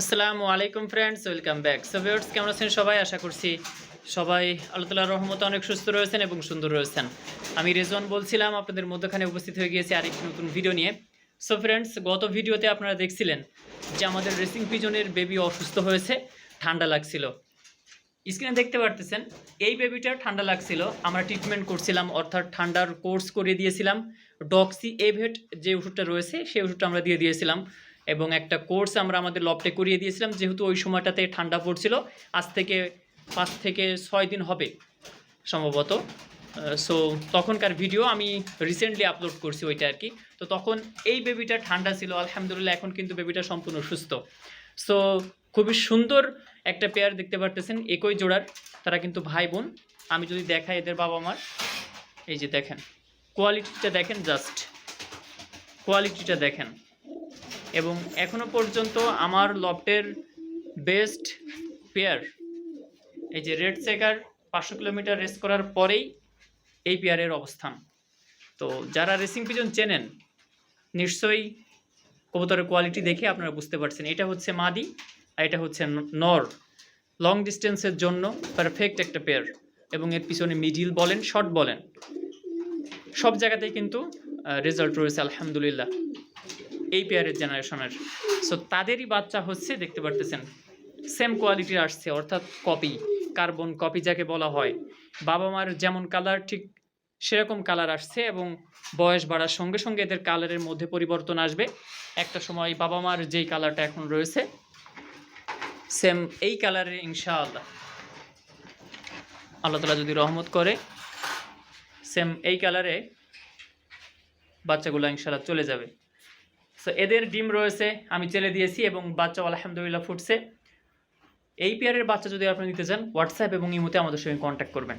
আসসালামু আলাইকুম friends welcome back so viewers কেমন আছেন সবাই? আশা করছি সবাই আল্লাহ তালার রহমতে অনেক সুস্থ রয়েছেন এবং সুন্দর রয়েছেন। আমি রেজওয়ান বলছিলাম, আপনাদের মধ্যখানে উপস্থিত হয়ে গিয়েছি আরেকটি নতুন ভিডিও নিয়ে। সো ফ্রেন্ডস গত ভিডিওতে আপনারা দেখছিলেন যে আমাদের রেসিং পিজনের বেবি অসুস্থ হয়েছে, ঠান্ডা লাগছিল। স্ক্রিনে দেখতে পারতেছেন, এই বেবিটা ঠান্ডা লাগছিল। আমরা ট্রিটমেন্ট করছিলাম, অর্থাৎ ঠান্ডার কোর্স করে দিয়েছিলাম। ডক্সি এভেট যে ওষুধটা রয়েছে, সেই ওষুধটা আমরা দিয়ে দিয়েছিলাম। এবং একটা কোর্স আমরা আমাদের লপটে করিয়ে দিয়েছিলাম, যেহেতু ওই সময়টাতে ঠান্ডা পড়ছিল, আজ থেকে পাঁচ থেকে ছয় দিন হবে সম্ভবত। সো তখনকার ভিডিও আমি রিসেন্টলি আপলোড করছি ওইটা আর কি। তো তখন এই বেবিটা ঠান্ডা ছিল, আলহামদুলিল্লাহ এখন কিন্তু বেবিটা সম্পূর্ণ সুস্থ। সো খুবই সুন্দর একটা পেয়ার দেখতে পারতেছেন, একই জোড়ার, তারা কিন্তু ভাই বোন। আমি যদি দেখাই এদের বাবা মার, এই যে দেখেন কোয়ালিটিটা দেখেন জাস্ট কোয়ালিটিটা দেখেন। এবং এখনও পর্যন্ত আমার লফটের বেস্ট পেয়ার, এই যে রেড চেকার পাঁচশো কিলোমিটার রেস করার পরেই এই পেয়ারের অবস্থান। তো যারা রেসিং পিজন চেনেন, নিশ্চয়ই কবুতরের কোয়ালিটি দেখে আপনারা বুঝতে পারছেন। এটা হচ্ছে মাদি আর এটা হচ্ছে নর। লং ডিস্টেন্সের জন্য পারফেক্ট একটা পেয়ার এবং এর পিছনে মিডিল বলেন শর্ট বলেন। সব জায়গাতেই কিন্তু রেজাল্ট রয়েছে, আলহামদুলিল্লাহ। এই পেয়ারের জেনারেশনের সো তাদেরই বাচ্চা হচ্ছে, দেখতে পারতেছেন সেম কোয়ালিটির আসছে, অর্থাৎ কপি কার্বন কপি যাকে বলা হয়। বাবা মার যেমন কালার ঠিক সেরকম কালার আসছে এবং বয়স বাড়ার সঙ্গে সঙ্গে এদের কালারের মধ্যে পরিবর্তন আসবে। একটা সময় বাবা মার যেই কালারটা এখন রয়েছে সেম এই কালারের ইনশাআল্লাহ। আল্লাহ তালা যদি রহমত করে সেম এই কালারে বাচ্চাগুলো ইনশাআল্লাহ চলে যাবে। সো এদের ডিম রয়েছে, আমি চেলে দিয়েছি এবং বাচ্চা আলহামদুলিল্লাহ ফুটছে। এই পেয়ারের বাচ্চা যদি আপনি নিতে চান হোয়াটসঅ্যাপ এবং ইমোতে আমাদের সঙ্গে কন্ট্যাক্ট করবেন।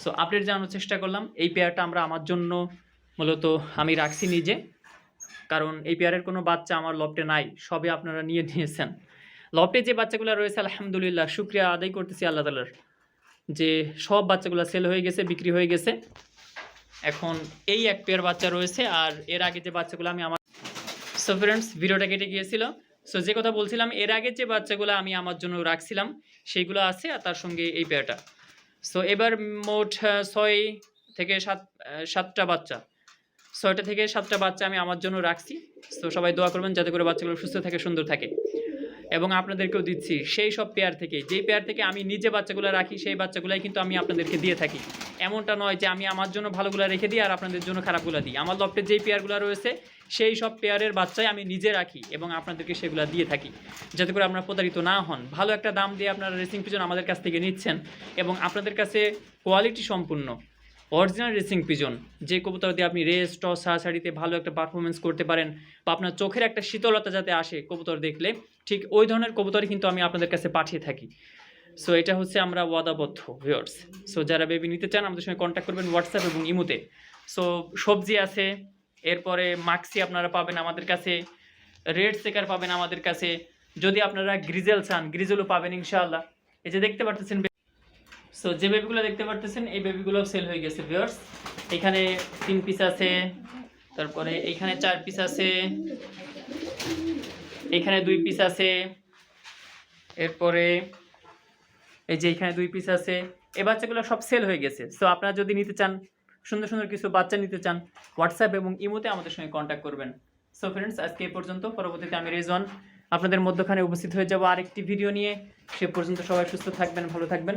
সো আপডেট জানানোর চেষ্টা করলাম। এই পেয়ারটা আমরা আমার জন্য মূলত আমি রাখছি নিজে। কারণ এই পেয়ারের কোনো বাচ্চা আমার লফটে নাই সবে আপনারা নিয়ে নিয়েছেন। লফটে যে বাচ্চাগুলো রয়েছে, আলহামদুলিল্লাহ, শুক্রিয়া আদায় করতেছি আল্লাহ তালার যে সব বাচ্চাগুলো সেল হয়ে গেছে, বিক্রি হয়ে গেছে। এখন এই এক পেয়ার বাচ্চা রয়েছে, আর এর আগে যে বাচ্চাগুলো আমি আমার সো ফ্রেন্ডস ভিডিওটা কেটে গিয়েছিল। সো যে কথা বলছিলাম, এর আগে যে বাচ্চাগুলো আমি আমার জন্য রাখছিলাম, সেইগুলো আছে আর তার সঙ্গে এই পেয়ারটা সো এবার মোট ছয় থেকে সাত সাতটা বাচ্চা। ছয়টা থেকে সাতটা বাচ্চা আমি আমার জন্য রাখছি। তো সবাই দোয়া করবেন যাতে করে বাচ্চাগুলো সুস্থ থাকে, সুন্দর থাকে। এবং আপনাদেরকেও দিচ্ছি। সেই সব পেয়ার থেকে। যেই পেয়ার থেকে আমি নিজে বাচ্চাগুলো রাখি, সেই বাচ্চাগুলাই কিন্তু আমি আপনাদেরকে দিয়ে থাকি। এমনটা নয় যে আমি আমার জন্য ভালোগুলো রেখে দিই আর আপনাদের জন্য খারাপগুলো দিই। আমার লফটে যেই পেয়ারগুলো রয়েছে, সেই সব পেয়ারের বাচ্চাই আমি নিজে রাখি এবং আপনাদেরকে সেগুলো দিয়ে থাকি। যাতে করে আপনারা প্রতারিত না হন। ভালো একটা দাম দিয়ে আপনারা রেসিং পিজন আমাদের কাছ থেকে নিচ্ছেন এবং আপনাদের কাছে কোয়ালিটি সম্পূর্ণ। অরিজিনাল রেসিং পিজন যে কবুতর দিয়ে আপনি রেস টস সাড়িতে ভালো একটা পারফরমেন্স করতে পারেন বা আপনার চোখের একটা শীতলতা যাতে আসে কবুতর দেখলে, ঠিক ওই ধরনের কবুতরই কিন্তু আমি আপনাদের কাছে পাঠিয়ে থাকি। সো এটা হচ্ছে আমরা ওয়াদাবদ্ধ ভিওর্স সো যারা বেবি নিতে চান, আমাদের সঙ্গে কন্ট্যাক্ট করবেন হোয়াটসঅ্যাপ এবং ইমোতে। সো সবজি আছে, এরপরে মাক্সি আপনারা পাবেন আমাদের কাছে রেড সেকার পাবেন আমাদের কাছে। যদি আপনারা গ্রিজেল চান গ্রিজেলও পাবেন ইনশাআল্লাহ। এই যে দেখতে পারতেছেন সো যে বেবিগুলো দেখতে পারতেছেন, এই বেবিগুলো সেল হয়ে গেছে ভিউয়ার্স এখানে তিন পিস আছে, তারপরে এইখানে চার পিস আছে, এখানে দুই পিস আছে, এরপরে এই যে এখানে দুই পিস আছে, এই বাচ্চাগুলো সব সেল হয়ে গেছে। সো আপনারা যদি নিতে চান, সুন্দর সুন্দর কিছু বাচ্চা নিতে চান হোয়াটসঅ্যাপ এবং ইমোতে আমাদের সঙ্গে কন্ট্যাক্ট করবেন। সো ফ্রেন্ডস আজকে এই পর্যন্ত। পরবর্তীতে আমি রেজন আপনাদের মধ্যখানে উপস্থিত হয়ে যাব আরেকটি ভিডিও নিয়ে। সে পর্যন্ত সবাই সুস্থ থাকবেন, ভালো থাকবেন।